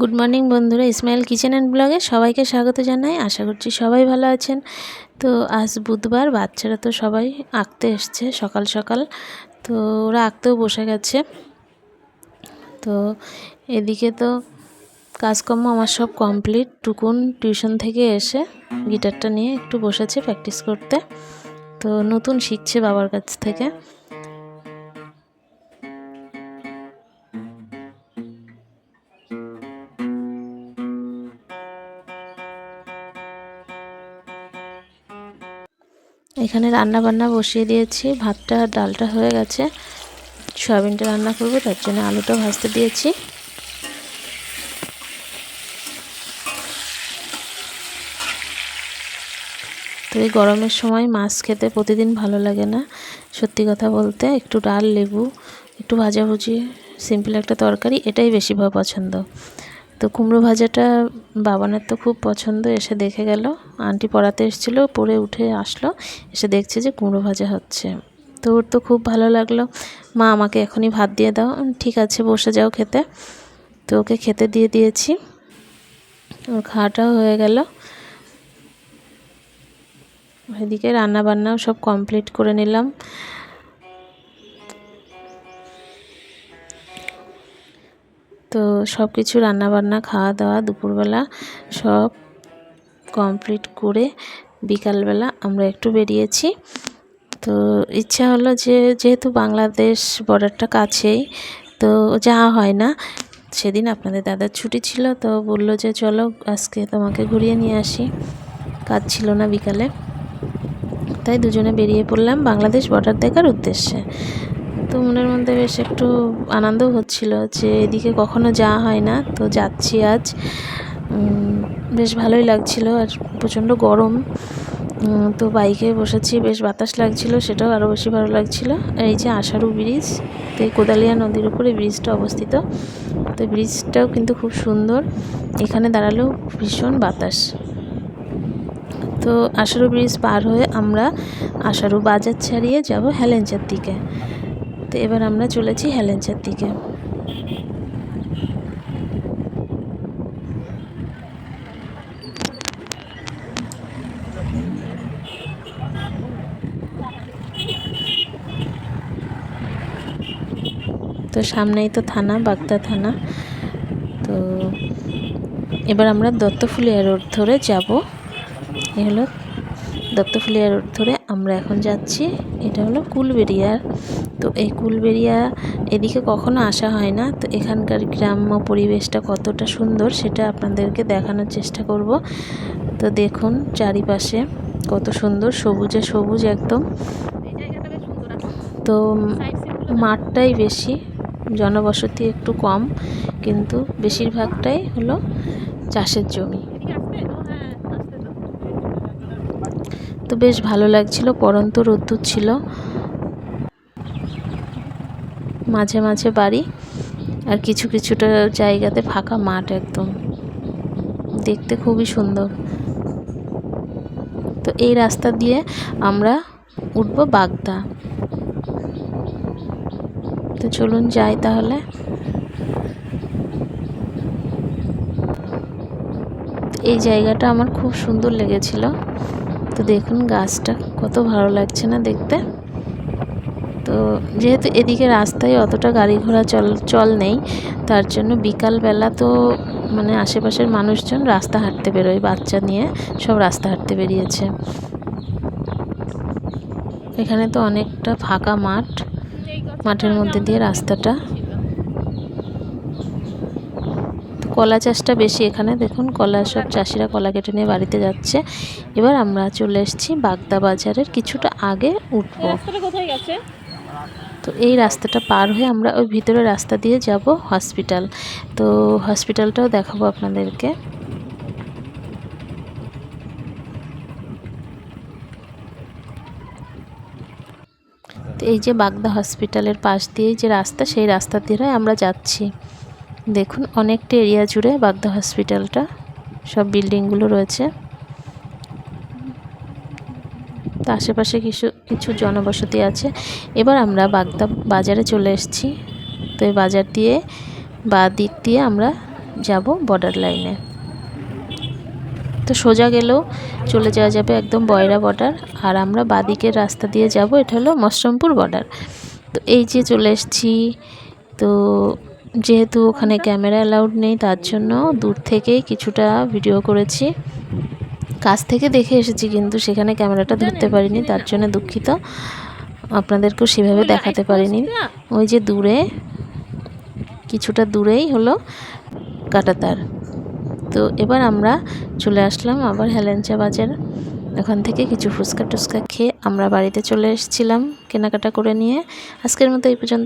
Good morning বন্ধুরা, Ismail kitchen and ব্লগে সবাইকে স্বাগত জানাই। আশা করছি সবাই ভালো আছেন। তো আজ বুধবার, বাচ্চারা তো সবাই আঁকতে এসছে সকাল সকাল। তো ওরা আঁকতেও বসে গেছে। তো এদিকে তো কাজকর্ম আমার সব কমপ্লিট। টুকুন টিউশন থেকে এসে গিটারটা নিয়ে একটু বসেছে প্র্যাকটিস করতে। তো নতুন শিখছে বাবার কাছ থেকে। এখানে রান্না বান্না বসিয়ে দিয়েছি। ভাতটা আর ডালটা হয়ে গেছে। সয়াবিনটা রান্না করব, তার জন্য আলুটা ভাজতে দিয়েছি। তো এই গরমের সময় মাছ খেতে প্রতিদিন ভালো লাগে না। সত্যি কথা বলতে, একটু ডাল, লেবু, একটু ভাজাভুজি, সিম্পল একটা তরকারি, এটাই বেশি পছন্দ। তো কুমড়ো ভাজাটা বাবানের তো খুব পছন্দ, এসে দেখে গেল। আন্টি পড়াতে এসেছিল, পড়ে উঠে আসলো, এসে দেখছে যে কুমড়ো ভাজা হচ্ছে। তো ওর তো খুব ভালো লাগল। মা, আমাকে এখনই ভাত দিয়ে দাও ঠিক আছে, বসে যাও খেতে। তো ওকে খেতে দিয়ে দিয়েছি। ওর খাওয়াটাও হয়ে গেল। এদিকে রান্না বান্নাও সব কমপ্লিট করে নিলাম। তো সব কিছু রান্নাবান্না খাওয়া দাওয়া দুপুরবেলা সব কমপ্লিট করে বিকালবেলা আমরা একটু বেরিয়েছি। তো ইচ্ছা হলো যে, যেহেতু বাংলাদেশ বর্ডারটা কাছেই, তো যাওয়া হয় না। সেদিন আপনাদের দাদার ছুটি ছিল, তো বলল যে, চলো আজকে তোমাকে ঘুরিয়ে নিয়ে আসি। কাজ ছিল না বিকালে। তাই দুজনে বেরিয়ে পড়লাম বাংলাদেশ বর্ডার দেখার উদ্দেশ্যে। তো মনের মধ্যে বেশ একটু আনন্দ হচ্ছিল যে এদিকে কখনো যাওয়া হয় না, তো যাচ্ছি আজ। বেশ ভালোই লাগছিল আর প্রচণ্ড গরম। তো বাইকে বসেছি, বেশ বাতাস লাগছিল, সেটাও আরও বেশি ভালো লাগছিল। আর এই যে আষাঢ়ু ব্রিজ, তো এই কোদালিয়া নদীর উপরে ব্রিজটা অবস্থিত। তো ব্রিজটাও কিন্তু খুব সুন্দর, এখানে দাঁড়ালেও ভীষণ বাতাস। তো আষাঢ়ু ব্রিজ পার হয়ে আমরা আষাঢ়ু বাজার ছাড়িয়ে যাব হেলেঞ্চার দিকে। তো এবার আমরা চলেছি হেলেঞ্চার দিকে। তো সামনেই তো থানা, বাগদা থানা। তো এবার আমরা দত্তফুলিয়া রোড ধরে যাব। এ হলো দত্তফুলিয়া রোড ধরে আমরা এখন যাচ্ছি, এটা হলো কুলবেরিয়া তো এই কুলবেরিয়া এদিকে কখনো আসা হয় না। তো এখানকার গ্রাম্য পরিবেশটা কতটা সুন্দর সেটা আপনাদেরকে দেখানোর চেষ্টা করব। তো দেখুন চারিপাশে কত সুন্দর, সবুজে সবুজ একদম। তো মাঠটাই বেশি, জনবসতি একটু কম, কিন্তু বেশিরভাগটাই হলো চাষের জমি। তো বেশ ভালো লাগছিল, পরন্ত রোদ্দুর ছিল। মাঝে মাঝে বাড়ি, আর কিছু কিছুটা জায়গাতে ফাঁকা মাঠ একদম। দেখতে খুবই সুন্দর। তো এই রাস্তা দিয়ে আমরা উঠবো বাগদা। তো চলুন যাই তাহলে। এই জায়গাটা আমার খুব সুন্দর লেগেছিল। তো দেখুন গাছটা কত ভালো লাগছে না দেখতে। তো যেহেতু এদিকে রাস্তায় অতটা গাড়ি ঘোড়া চল চল নেই, তার জন্য বিকালবেলা তো মানে আশেপাশের মানুষজন রাস্তা হাঁটতে বেরোয়, বাচ্চা নিয়ে সব রাস্তা হাঁটতে বেরিয়েছে। এখানে তো অনেকটা ফাঁকা মাঠ, মাঠের মধ্যে দিয়ে রাস্তাটা কলা চাষটা বেশি এখানে। দেখুন কলা সব চাষিরা কলা কেটে নিয়ে বাড়িতে যাচ্ছে। এবার আমরা চলে এসেছি বাগদা বাজারের কিছুটা আগে উঠবো। তো এই রাস্তাটা পার হয়ে আমরা ওই ভিতরে রাস্তা দিয়ে যাব হসপিটাল। তো হসপিটালটাও দেখাবো আপনাদেরকে। তো এই যে বাগদা হসপিটালের পাশ দিয়ে যে রাস্তা সেই রাস্তা দিয়ে আমরা যাচ্ছি। দেখুন, অনেকটা এরিয়া জুড়ে বাগদা হসপিটালটা, সব বিল্ডিংগুলো রয়েছে। তো আশেপাশে কিছু কিছু জনবসতি আছে। এবার আমরা বাগদা বাজারে চলে এসেছি। তো এই বাজার দিয়ে বা দিক দিয়ে আমরা যাব বর্ডার লাইনে। তো সোজা গেলেও চলে যাওয়া যাবে একদম বয়রা বর্ডার। আর আমরা বাদিকের রাস্তা দিয়ে যাব, এটা হলো মশরমপুর বর্ডার। তো এই যে চলে এসেছি, তো যেহেতু ওখানে ক্যামেরা অ্যালাউড নেই, তার জন্য দূর থেকেই কিছুটা ভিডিও করেছি। কাছ থেকে দেখে এসেছি, কিন্তু সেখানে ক্যামেরাটা ধরতে পারিনি, তার জন্য দুঃখিত। আপনাদেরকেও সেভাবে দেখাতে পারিনি। ওই যে দূরে, কিছুটা দূরেই হলো কাটাতার। তো এবার আমরা চলে আসলাম আবার হেলেঞ্চা বাজার। ওখান থেকে কিছু ফুচকা টুচকা খেয়ে আমরা বাড়িতে চলে এসেছিলাম কেনাকাটা করে নিয়ে। আজকের মতো এই পর্যন্ত।